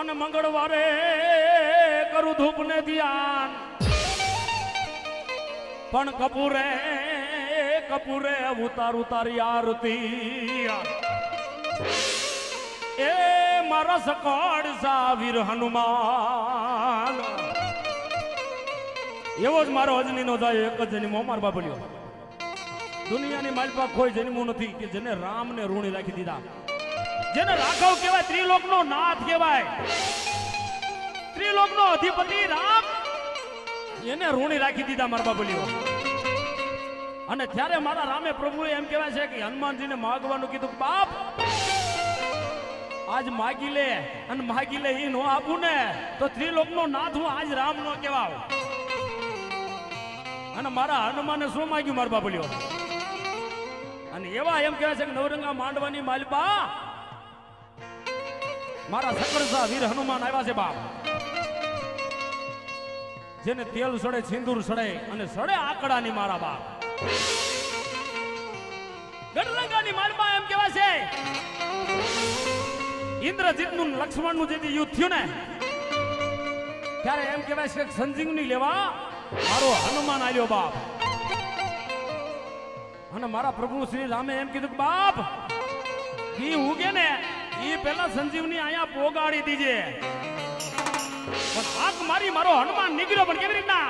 અને મંગળવારે કરું ધૂપ ને ધ્યાન. પણ કપૂરે કપૂરે ઉતાર ઉતારી આરતી. એ મારા સકોડ સાવીર હનુમાન. એવો જ મારો અજનીનો જાય, એક જ જન્મો માર બાબલ્યો દુનિયાની માલપા કોઈ જન્મું નથી કે જેને રામને ઋણી રાખી દીધા. જેને રાઘવ કહેવાય ત્રિલોક નો નાથ કહેવાય. ત્રિલોક નો અધિપતિ રામ. એને ઋણી રાખી દીધા મારા બાબલીઓ અને ત્યારે મારા રામે પ્રભુએ એમ કહેવાય છે કે હનુમાનજીને માગવાનું કીધું બાપ, આજ માગી લે અને માગી લે એ નો આપું ને, તો ત્રિલોક નો નાથ હું આજ રામ નો કહેવાવ. અને મારા હનુમાને શું માગ્યું મારા બાબલીઓ અને એવા એમ કહેવાય છે કે નવરંગા માંડવાની માલપા મારા સકળસા વીર હનુમાન આવ્યા છે બાપ. જેને તેલ સડે, સિંદૂર સડે અને સડે આકડાની મારા બાપ. ગઢરંગાની માલપા એમ કહેવાય છે, ઇન્દ્રજીતનું ને જે યુદ્ધ થયું ને, ત્યારે એમ કેવાય છે સંજીવની લેવા મારો હનુમાન આવ્યો બાપ. અને મારા પ્રભુ શ્રી રામે એમ કીધું બાપ ઈ ઉગે ને ઈ પેલા સંજીવની અહીંયા પોગાડી દીજે. પણ આંખ મારી મારો હનુમાન નીકળ્યો પણ કેવી રીતના?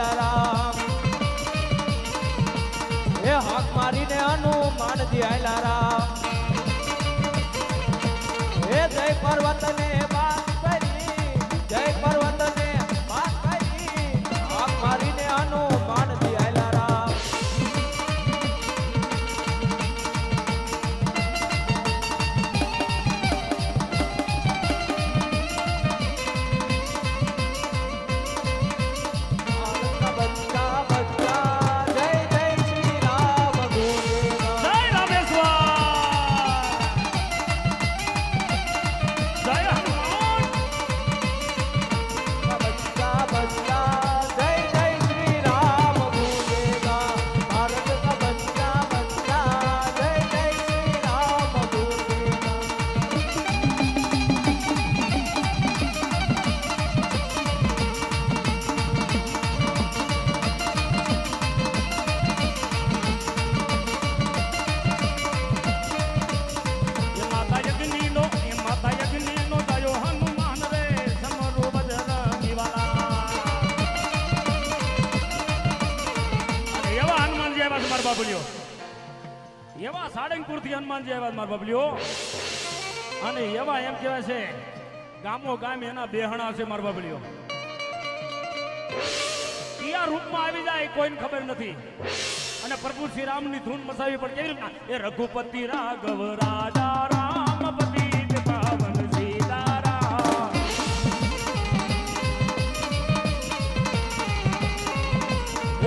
માનતી હાલા રામ હે હાક મારીને આનું માનતી બાબુલીઓ એવા સાળંગપુર હનુમાનજી આવ્યા મારા બાબુલીઓ અને એવા એમ કહેવાય છે, ગામો ગામ એના બેહણા છે મારા બાબુલીઓ કયા રૂપમાં આવી જાય કોઈને ખબર નથી. અને પ્રભુ શ્રી રામની ધૂન મસાવી પણ કેવી રીતના? એ રઘુપતિ રાઘવ રાજા રામપતિ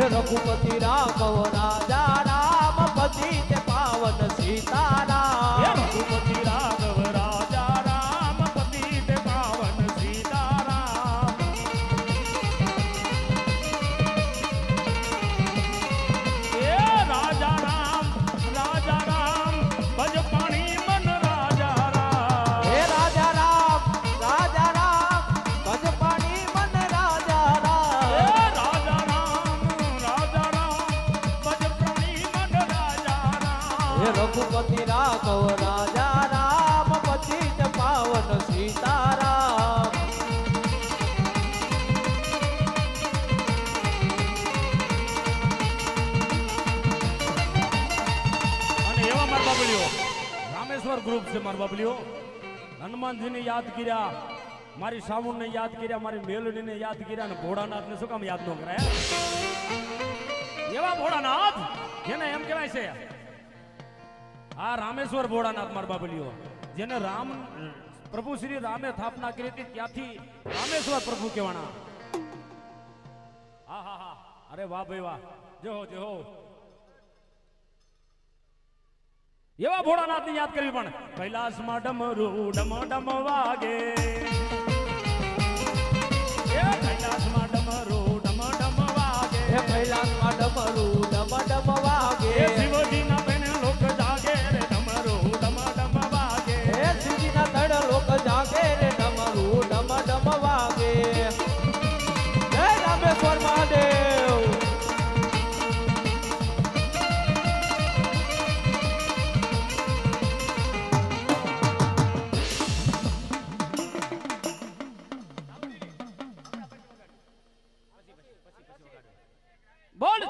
રઘુપતિ રામ રાજા રામ પતિ પાવન સીતારામ. રઘુપતિ રાઘવ રાજા રામ પતિત પાવન સીતારામ અને એવા મારા બાબલીઓ, રામેશ્વર ગ્રુપ છે મારા બાબલીઓ. હનુમાનજીને યાદ કર્યા, મારી સાવણને યાદ કર્યા, મારી મેલડીને યાદ કર્યા અને ભોળાનાથને શું કામ યાદ ન કરાય? એવા ભોળાનાથ જેને એમ કહેવાય છે આ રામેશ્વર ભોળાનાથ મારા બાબલીઓ, જેને રામ, પ્રભુ શ્રી રામે સ્થાપના કરી હતી, ત્યાંથી રામેશ્વર પ્રભુ કહેવાના. હા હા હા અરે વાહ ભાઈ વાહ. જેહો જેહો એવા ભોળાનાથની યાદ કરવી પણ કૈલાસમાં ડમરું ડમ ડમ વાગે. કૈલાસમાં ડમરું ડમ ડમ વાગે. કૈલાસમાં ડમરું ડમ ડમ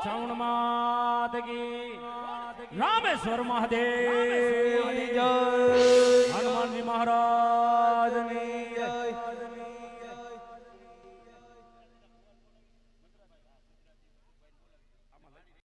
શ્રવણ માત કી. રામેશ્વર મહાદેવ.